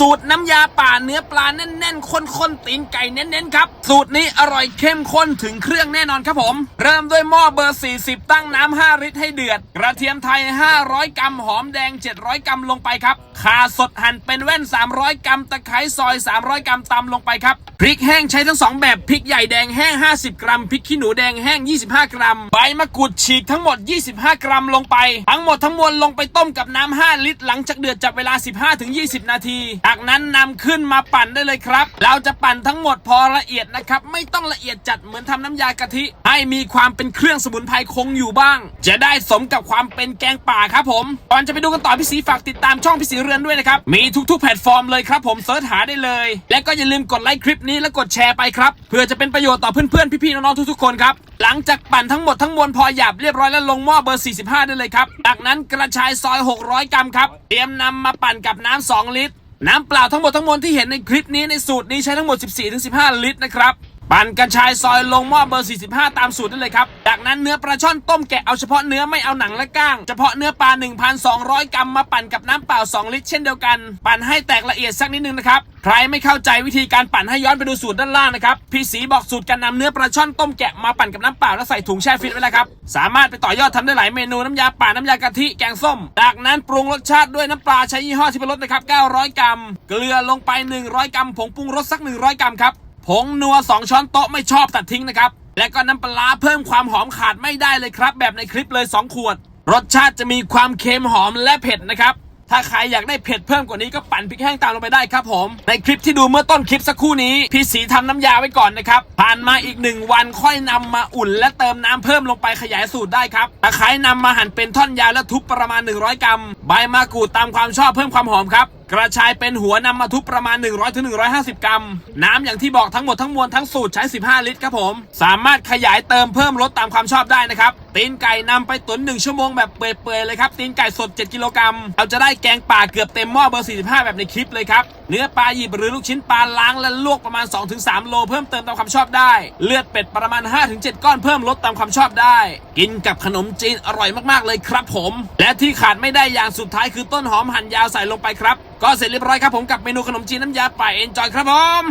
สูตรน้ำยาป่าเนื้อปลาแน่นๆข้นๆตีนไก่เน้นๆครับ สูตรนี้อร่อยเข้มข้นถึงเครื่องแน่นอนครับผม เริ่มด้วยหม้อเบอร์ 40 ตั้งน้ำ5ลิตรให้เดือด กระเทียมไทย 500 กรัมหอมแดง 700 กรัมลงไปครับข่าสดหั่นเป็นแว่น 300 กรัมตะไคร้ซอย 300 กรัมตำลงไปครับพริกแห้งใช้ทั้งสองแบบพริกใหญ่แดงแห้ง 50 กรัมพริกขี้หนูแดงแห้ง 25 กรัม ใบมะกรูดฉีกทั้งหมด 25 กรัมลงไป ทั้งหมดทั้งมวลลงไปต้มกับน้ำ5ลิตร หลังจากเดือดจับเวลา 15-20 นาทีจากนั้นนำขึ้นมาปั่นได้เลยครับ เราจะปั่นทั้งหมดพอละเอียดนะครับ ไม่ต้องละเอียดจัดเหมือนทำน้ำยากะทิ ให้มีความเป็นเครื่องสมุนไพรคงอยู่บ้าง จะได้สมกับความเป็นแกงป่าครับผม ก่อนจะไปดูกันต่อพี่สีฝากติดตามช่องพี่สีเรือนด้วยนะครับ มีทุกๆแพลตฟอร์มเลยครับผมเสิร์ชหาได้เลย และก็อย่าลืมกดไลค์คลิปนี้และกดแชร์ไปครับ เพื่อจะเป็นประโยชน์ต่อเพื่อนๆพี่ๆน้องๆทุกๆคนครับหลังจากปั่นทั้งหมดทั้งมวลพอหยาบเรียบร้อยแล้วลงหม้อเบอร์ 45 ได้เลยครับ จากนั้นกระชายซอย 600 กรัมครับ เตรียมนำมาปั่นกับน้ำ2ลิตร น้ำเปล่าทั้งหมดทั้งมวลที่เห็นในคลิปนี้ในสูตรนี้ใช้ทั้งหมด 14-15 ลิตรนะครับ ปั่นกระชายซอยลงหม้อเบอร์ 45 ตามสูตรได้เลยครับ จากนั้นเนื้อปลาช่อนต้มแกะเอาเฉพาะเนื้อไม่เอาหนังและก้าง เฉพาะเนื้อปลา 1,200 กรัมมาปั่นกับน้ำเปล่า 2 ลิตรเช่นเดียวกัน ปั่นให้แตกละเอียดสักนิดนึงนะครับ ใครไม่เข้าใจวิธีการปั่นให้ย้อนไปดูสูตรด้านล่างนะครับ พี่สีบอกสูตรการนำเนื้อปลาช่อนต้มแกะมาปั่นกับน้ำเปล่าแล้วใส่ถุงแช่ฟรีซไว้แล้วครับ สามารถไปต่อยอดทำได้หลายเมนูน้ำยาป่าน้ำยากะทิแกงส้ม จากนั้นปรุงรสชาติด้วยน้ำปลาใช้ยี่ห้อที่เป็นรสนะครับ900 กรัม เกลือลงไป 100 กรัมผงปรุงรสสัก 100 กรัมครับ ผงนัว 2 ช้อนโต๊ะไม่ชอบตัดทิ้งนะครับ และก็น้ำปลาเพิ่มความหอมขาดไม่ได้เลยครับ แบบในคลิปเลย 2 ขวด รสชาติจะมีความเค็มหอมและเผ็ดนะครับถ้าใครอยากได้เผ็ดเพิ่มกว่านี้ก็ปั่นพริกแห้งตามลงไปได้ครับผม ในคลิปที่ดูเมื่อต้นคลิปสักครู่นี้ พี่สีทำน้ำยาไว้ก่อนนะครับ ผ่านมาอีกหนึ่งวันค่อยนำมาอุ่น และเติมน้ำเพิ่มลงไปขยายสูตรได้ครับตะไคร้นำมาหั่นเป็นท่อนยาวและทุบประมาณ 100 กรัม ใบมะกรูดตามความชอบเพิ่มความหอมครับ กระชายเป็นหัวนำมาทุบประมาณ 100-150ถึงกรัม น้ำอย่างที่บอกทั้งหมดทั้งมวลทั้งสูตรใช้ 15 ลิตรครับผม สามารถขยายเติมเพิ่มลดตามความชอบได้นะครับตีนไก่นำไปตุ๋น1 ชั่วโมงแบบเปื่อยๆเลยครับตีนไก่สด 7 กิโลกรัมเราจะได้แกงป่าเกือบเต็มหม้อเบอร์ 45 แบบในคลิปเลยครับเนื้อปลาหยิบหรือลูกชิ้นปลาล้างและลวกประมาณ 2-3 โลเพิ่มเติมตามความชอบได้ เลือดเป็ดประมาณ 5-7 ก้อนเพิ่มลดตามความชอบได้ กินกับขนมจีนอร่อยมากๆเลยครับผม และที่ขาดไม่ได้อย่างสุดท้ายคือต้นหอมหั่นยาวใส่ลงไปครับก็เสร็จเรียบร้อยครับผมกับเมนูขนมจีนน้ำยาป่าเอนจอยครับผม